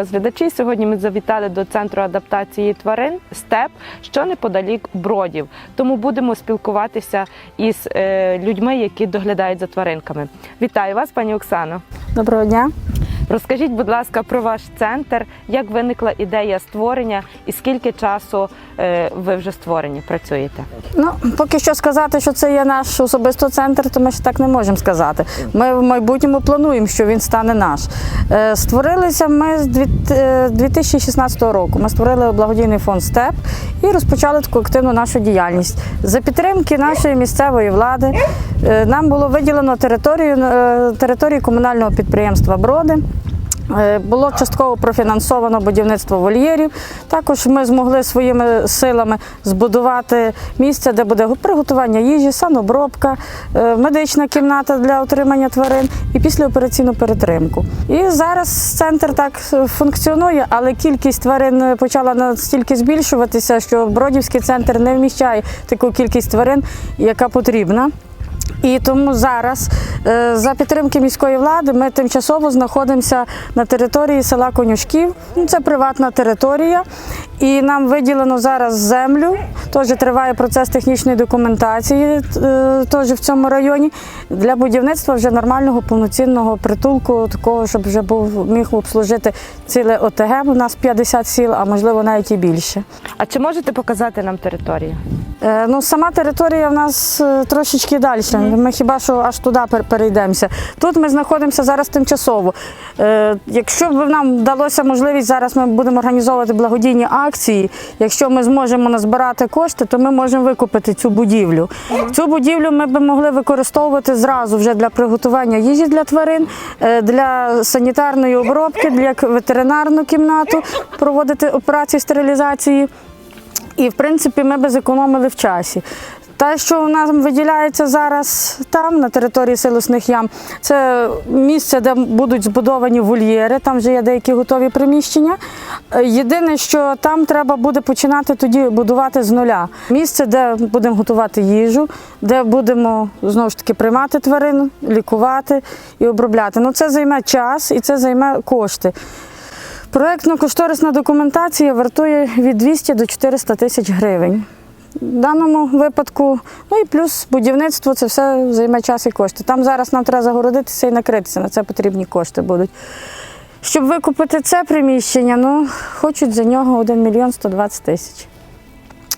вас, глядачі. Сьогодні ми завітали до центру адаптації тварин СТЕП, що неподалік бродів. Тому будемо спілкуватися із е, людьми, які доглядають за тваринками. Вітаю вас, пані Оксано. Доброго дня. Розкажіть, будь ласка, про ваш центр, як виникла ідея створення і скільки часу е, ви вже створені працюєте? Ну, поки що сказати, що це є наш особисто центр, то ми ще так не можемо сказати. Ми в майбутньому плануємо, що він стане наш. Е, Створилися ми з дві- е, 2016 року. Ми створили благодійний фонд СТЕП і розпочали таку активну нашу діяльність. За підтримки нашої місцевої влади нам було виділено територію, територію комунального підприємства Броди. Е, Було частково профінансовано будівництво вольєрів. Також ми змогли своїми силами збудувати місце, де буде приготування їжі, санобробка, е, медична кімната для отримання тварин і післяопераційну перетримку. І зараз центр так функціонує, але кількість тварин почала настільки збільшуватися, що Бродівський центр не вміщає таку кількість тварин, яка потрібна. І тому зараз е, за підтримки міської влади ми тимчасово знаходимося на території села Конюшків. Ну, Це приватна територія, і нам виділено зараз землю. Теж триває процес технічної документації, е, теж в цьому районі для будівництва вже нормального повноцінного притулку, такого, щоб вже був міг обслужити ціле ОТГ. У нас 50 сіл, а можливо навіть і більше. А чи можете показати нам територію? Е, Ну, сама територія в нас е, трошечки далі. Ми хіба що аж туди пер- перейдемося. Тут ми знаходимося зараз тимчасово. Е, Якщо б нам вдалося можливість, зараз ми будемо організовувати благодійні акції. Якщо ми зможемо назбирати кошти, то ми можемо викупити цю будівлю. Цю будівлю ми б могли використовувати зразу вже для приготування їжі для тварин, для санітарної обробки, для ветеринарну кімнату, проводити операції стерилізації. І в принципі ми би зекономили в часі. Те, що у нас виділяється зараз там, на території силосних ям, це місце, де будуть збудовані вольєри, там вже є деякі готові приміщення. Єдине, що там треба буде починати тоді будувати з нуля. Місце, де будемо готувати їжу, де будемо знову ж таки приймати тварин, лікувати і обробляти. Ну це займе час і це займе кошти. Проєктно-кошторисна документація вартує від 200 до 400 тисяч гривень. В даному випадку, ну і плюс будівництво це все займе час і кошти. Там зараз нам треба загородитися і накритися, на це потрібні кошти будуть. Щоб викупити це приміщення, ну, хочуть за нього 1 мільйон 120 тисяч.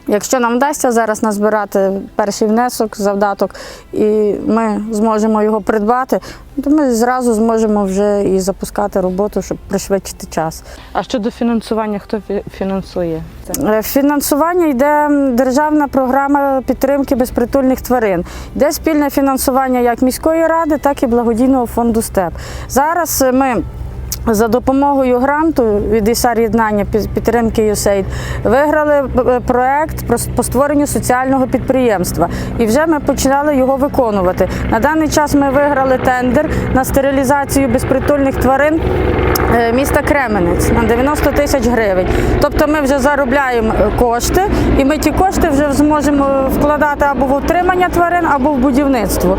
Якщо нам вдасться зараз назбирати перший внесок, завдаток, і ми зможемо його придбати, то ми зразу зможемо вже і запускати роботу, щоб пришвидшити час. А щодо фінансування, хто фі- фінансує? Е, Фінансування йде державна програма підтримки безпритульних тварин. Йде спільне фінансування як міської ради, так і благодійного фонду СТЕП. Зараз е, ми. За допомогою гранту від ІСАР єднання під- підтримки USAID виграли е, проект про по створенню соціального підприємства. І вже ми починали його виконувати. На даний час ми виграли тендер на стерилізацію безпритульних тварин е, міста Кременець на 90 тисяч гривень. Тобто ми вже заробляємо е, кошти, і ми ті кошти вже зможемо вкладати або в утримання тварин, або в будівництво.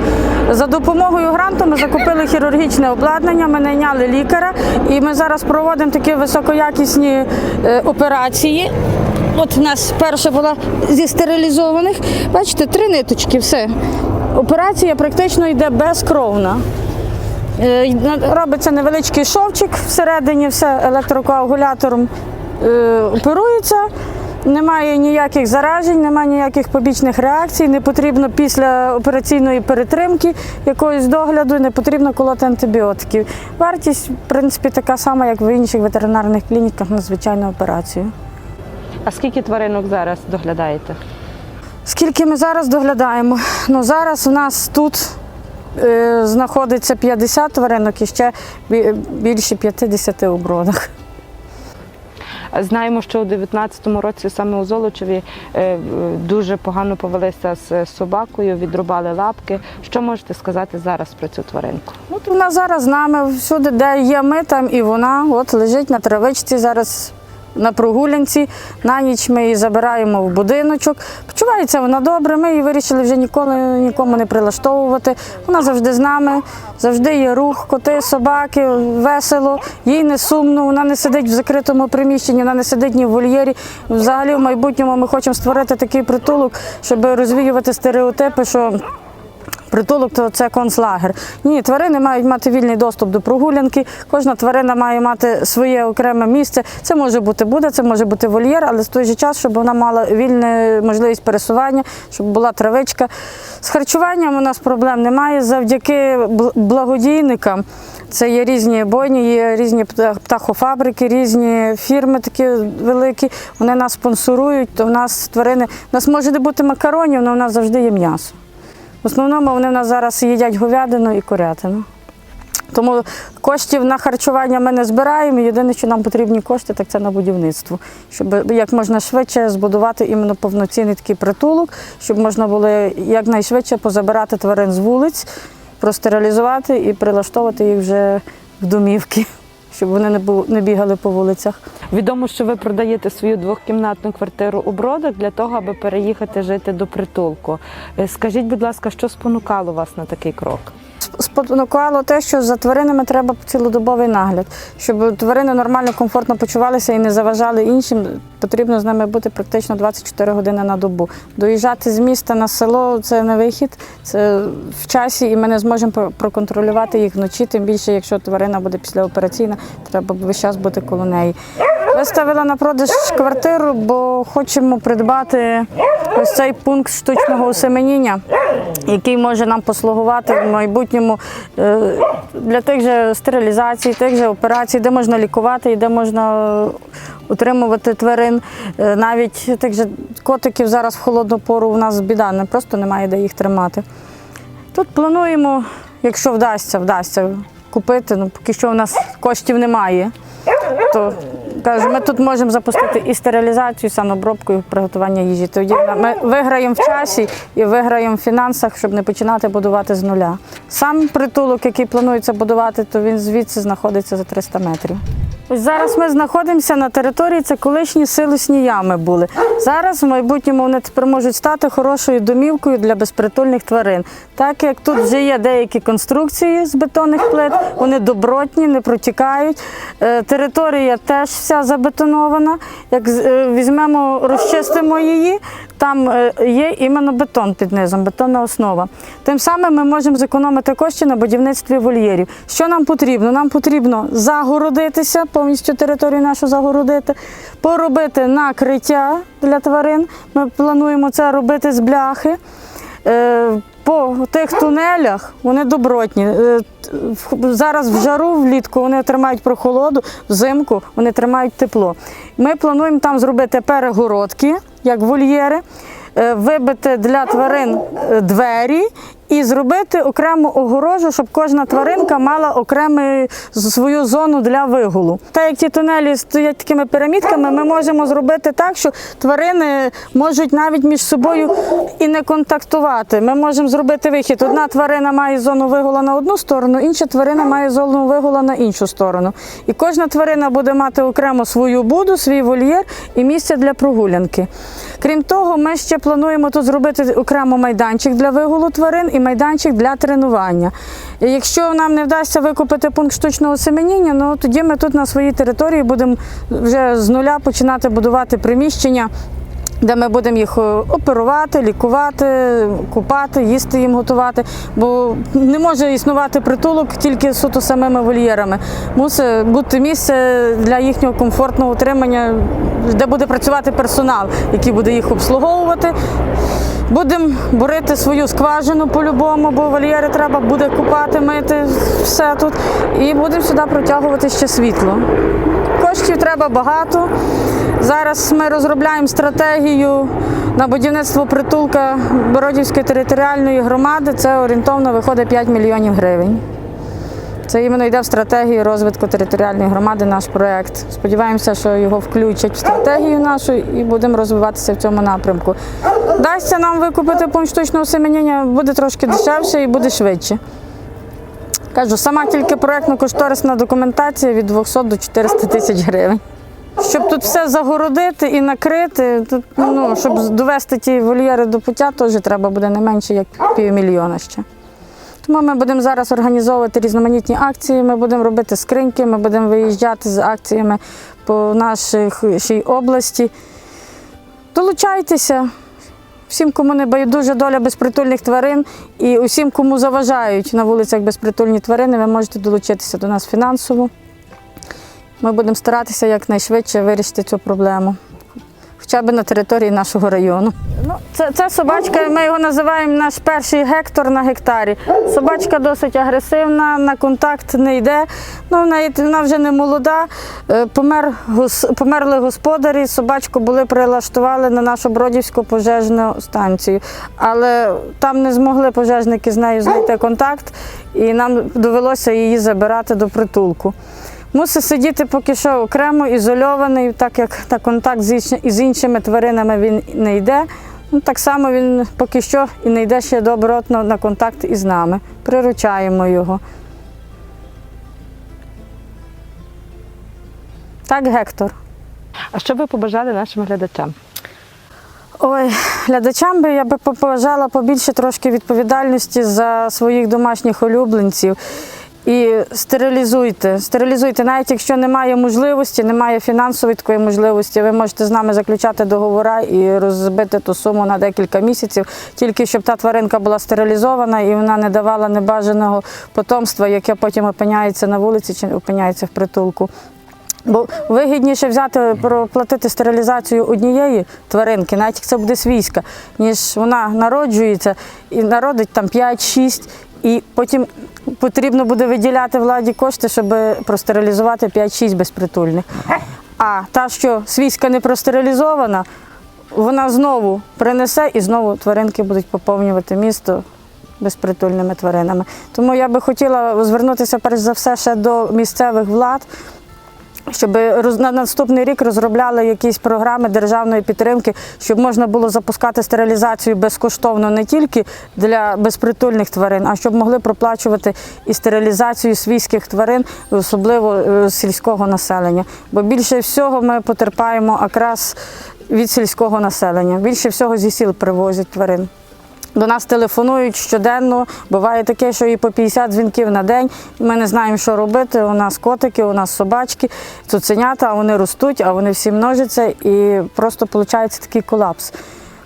За допомогою гранту ми закупили хірургічне обладнання, ми найняли лікаря, і ми зараз проводимо такі високоякісні е, операції. От у нас перша була зі стерилізованих. Бачите, три ниточки, все. Операція практично йде безкровна. Е, Робиться невеличкий шовчик всередині, все електрокоагулятором е, оперується. Немає ніяких заражень, немає ніяких побічних реакцій, не потрібно після операційної перетримки якогось догляду, не потрібно колоти антибіотиків. Вартість, в принципі, така сама, як в інших ветеринарних клініках на звичайну операцію. А скільки тваринок зараз доглядаєте? Скільки ми зараз доглядаємо? Ну, зараз у нас тут е, знаходиться 50 тваринок і ще більше 50 у бродах. Знаємо, що у 19-му році саме у Золочеві е, дуже погано повелися з собакою, відрубали лапки. Що можете сказати зараз про цю тваринку? От вона зараз з нами всюди, де є ми, там і вона от лежить на травичці. Зараз на прогулянці. На ніч ми її забираємо в будиночок. Почувається вона добре. Ми її вирішили вже ніколи нікому не прилаштовувати. Вона завжди з нами, завжди є рух, коти, собаки, весело, їй не сумно, вона не сидить в закритому приміщенні, вона не сидить ні в вольєрі. Взагалі, в майбутньому ми хочемо створити такий притулок, щоб розвіювати стереотипи, що Притулок то це концлагер. Ні, тварини мають мати вільний доступ до прогулянки. Кожна тварина має мати своє окреме місце. Це може бути буде, це може бути вольєр, але в той же час, щоб вона мала вільну можливість пересування, щоб була травичка. З харчуванням у нас проблем немає завдяки бл- благодійникам. Це є різні бойні, є різні пта- птахофабрики, різні фірми такі великі. Вони нас спонсорують. То в нас тварини. У нас може не бути макаронів, але у нас завжди є м'ясо. В основному вони в нас зараз їдять говядину і курятину. Тому коштів на харчування ми не збираємо. Єдине, що нам потрібні кошти, так це на будівництво. Щоб як можна швидше збудувати іменно повноцінний такий притулок, щоб можна було якнайшвидше позабирати тварин з вулиць, простерилізувати і прилаштовувати їх вже в домівки, щоб вони не бу- не бігали по вулицях. Відомо, що ви продаєте свою двохкімнатну квартиру у бродах для того, аби переїхати жити до притулку. Е, Скажіть, будь ласка, що спонукало вас на такий крок? Спонукало те, що за тваринами треба цілодобовий нагляд, щоб тварини нормально, комфортно почувалися і не заважали іншим. Потрібно з ними бути практично 24 години на добу. Доїжджати з міста на село це не вихід, це в часі, і ми не зможемо проконтролювати їх вночі. Тим більше, якщо тварина буде післяопераційна, треба весь час бути коло неї. Виставила на продаж квартиру, бо хочемо придбати ось цей пункт штучного осеменіння, який може нам послугувати в майбутньому е, для тих же стерилізацій, тих же операцій, де можна лікувати і де можна утримувати тварин. Е, Навіть тих же котиків зараз в холодну пору у нас біда, не просто немає де їх тримати. Тут плануємо, якщо вдасться, вдасться купити. Ну, поки що у нас коштів немає. То кажу, ми тут можемо запустити і стерилізацію, і санобробку, і приготування їжі. Тоді ми виграємо в часі і виграємо в фінансах, щоб не починати будувати з нуля. Сам притулок, який планується будувати, то він звідси знаходиться за 300 метрів. Ось зараз ми знаходимося на території, це колишні силосні ями були. Зараз в майбутньому вони тепер можуть стати хорошою домівкою для безпритульних тварин. Так як тут вже є деякі конструкції з бетонних плит, вони добротні, не протікають. Е, Територія теж вся забетонована. Як е, візьмемо, розчистимо її, там е, є іменно бетон під низом, бетонна основа. Тим самим ми можемо зекономити кошти на будівництві вольєрів. Що нам потрібно? Нам потрібно загородитися, повністю територію нашу загородити, поробити накриття для тварин. Ми плануємо це робити з бляхи. Е, По тих тунелях вони добротні. Е, Зараз в жару влітку вони тримають прохолоду, взимку вони тримають тепло. Ми плануємо там зробити перегородки, як вольєри, е, вибити для тварин двері і зробити окрему огорожу, щоб кожна тваринка мала окрему свою зону для вигулу. Так як ті тунелі стоять такими пірамідками, ми можемо зробити так, що тварини можуть навіть між собою і не контактувати. Ми можемо зробити вихід. Одна тварина має зону вигула на одну сторону, інша тварина має зону вигула на іншу сторону. І кожна тварина буде мати окремо свою буду, свій вольєр і місце для прогулянки. Крім того, ми ще плануємо тут зробити окремо майданчик для вигулу тварин і майданчик для тренування. І Якщо нам не вдасться викупити пункт штучного семеніння, ну тоді ми тут на своїй території будемо вже з нуля починати будувати приміщення. Де ми будемо їх е, оперувати, лікувати, купати, їсти їм готувати. Бо не може існувати притулок тільки суто самими вольєрами. Мусить бути місце для їхнього комфортного утримання, де буде працювати персонал, який буде їх обслуговувати. Будемо бурити свою скважину по-любому, бо вольєри треба буде купати, мити, все тут. І будемо сюди протягувати ще світло. Коштів треба багато. Зараз ми розробляємо стратегію на будівництво притулка Бородівської територіальної громади. Це орієнтовно виходить 5 мільйонів гривень. Це іменно йде в стратегію розвитку територіальної громади наш проект. Сподіваємося, що його включать в стратегію нашу і будемо розвиватися в цьому напрямку. Дасться нам викупити пункт штучного семеніння, буде трошки дешевше і буде швидше. Кажу, сама тільки проєктно-кошторисна документація від 200 до 400 тисяч гривень. Щоб тут все загородити і накрити, тут, ну, щоб довести ті вольєри до пуття, теж треба буде не менше як півмільйона ще. Тому ми будемо зараз організовувати різноманітні акції, ми будемо робити скриньки, ми будемо виїжджати з акціями по нашій області. Долучайтеся. Всім, кому не байдужа доля безпритульних тварин і усім, кому заважають на вулицях безпритульні тварини, ви можете долучитися до нас фінансово. Ми будемо старатися якнайшвидше вирішити цю проблему, хоча б на території нашого району. Ну, це, це собачка, ми його називаємо наш перший гектор на гектарі. Собачка досить агресивна, на контакт не йде. Ну, в неї- вона вже не молода. Е, Помер, померли господарі, собачку були прилаштували на нашу Бродівську пожежну станцію. Але там не змогли пожежники з нею знайти контакт, і нам довелося її забирати до притулку. Мусить сидіти поки що окремо, ізольований, так як на контакт з іншими тваринами він не йде. Ну, так само він поки що і не йде ще добротно на контакт із нами. Приручаємо його. Так, Гектор. А що ви побажали нашим глядачам? Ой, глядачам би я би побажала побільше трошки відповідальності за своїх домашніх улюбленців. І стерилізуйте. Стерилізуйте, навіть якщо немає можливості, немає фінансової такої можливості, ви можете з нами заключати договори і розбити ту суму на декілька місяців, тільки щоб та тваринка була стерилізована і вона не давала небажаного потомства, яке потім опиняється на вулиці чи опиняється в притулку. Бо вигідніше взяти проплатити стерилізацію однієї тваринки, навіть як це буде свійська, ніж вона народжується і народить там 5-6, і потім потрібно буде виділяти владі кошти, щоб простерилізувати 5-6 безпритульних. А та, що свійська не простерилізована, вона знову принесе і знову тваринки будуть поповнювати місто безпритульними тваринами. Тому я би хотіла звернутися перш за все ще до місцевих влад, щоб роз- на наступний рік розробляли якісь програми державної підтримки, щоб можна було запускати стерилізацію безкоштовно не тільки для безпритульних тварин, а щоб могли проплачувати і стерилізацію свійських тварин, особливо е, сільського населення. Бо більше всього ми потерпаємо якраз від сільського населення. Більше всього зі сіл привозять тварин. До нас телефонують щоденно. Буває таке, що і по 50 дзвінків на день. Ми не знаємо, що робити. У нас котики, у нас собачки, цуценята, а вони ростуть, а вони всі множаться, і просто виходить такий колапс.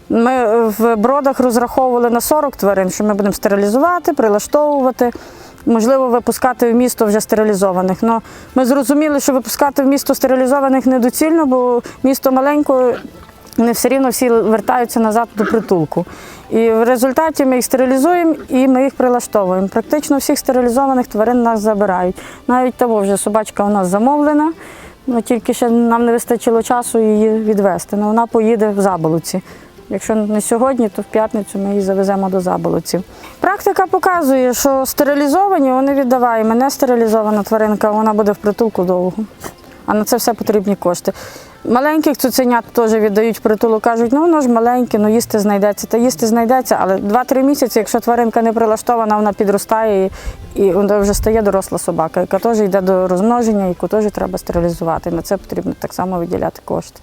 Ми в бродах розраховували на 40 тварин, що ми будемо стерилізувати, прилаштовувати. Можливо, випускати в місто вже стерилізованих. Но ми зрозуміли, що випускати в місто стерилізованих недоцільно, бо місто маленьке, вони все рівно всі вертаються назад до притулку. І в результаті ми їх стерилізуємо і ми їх прилаштовуємо. Практично всіх стерилізованих тварин нас забирають. Навіть того вже собачка у нас замовлена, ну, тільки ще нам не вистачило часу її відвезти. Ну, вона поїде в заболоці. Якщо не сьогодні, то в п'ятницю ми її завеземо до заболоців. Практика показує, що стерилізовані вони віддаваємо. Не стерилізована тваринка, вона буде в притулку довго. А на це все потрібні кошти. Маленьких цуценят теж віддають притулу, кажуть, ну воно ж маленьке, ну їсти знайдеться. Та їсти знайдеться, але 2-3 місяці, якщо тваринка не прилаштована, вона підростає і, і вже стає доросла собака, яка теж йде до розмноження, яку теж треба стерилізувати. На це потрібно так само виділяти кошти.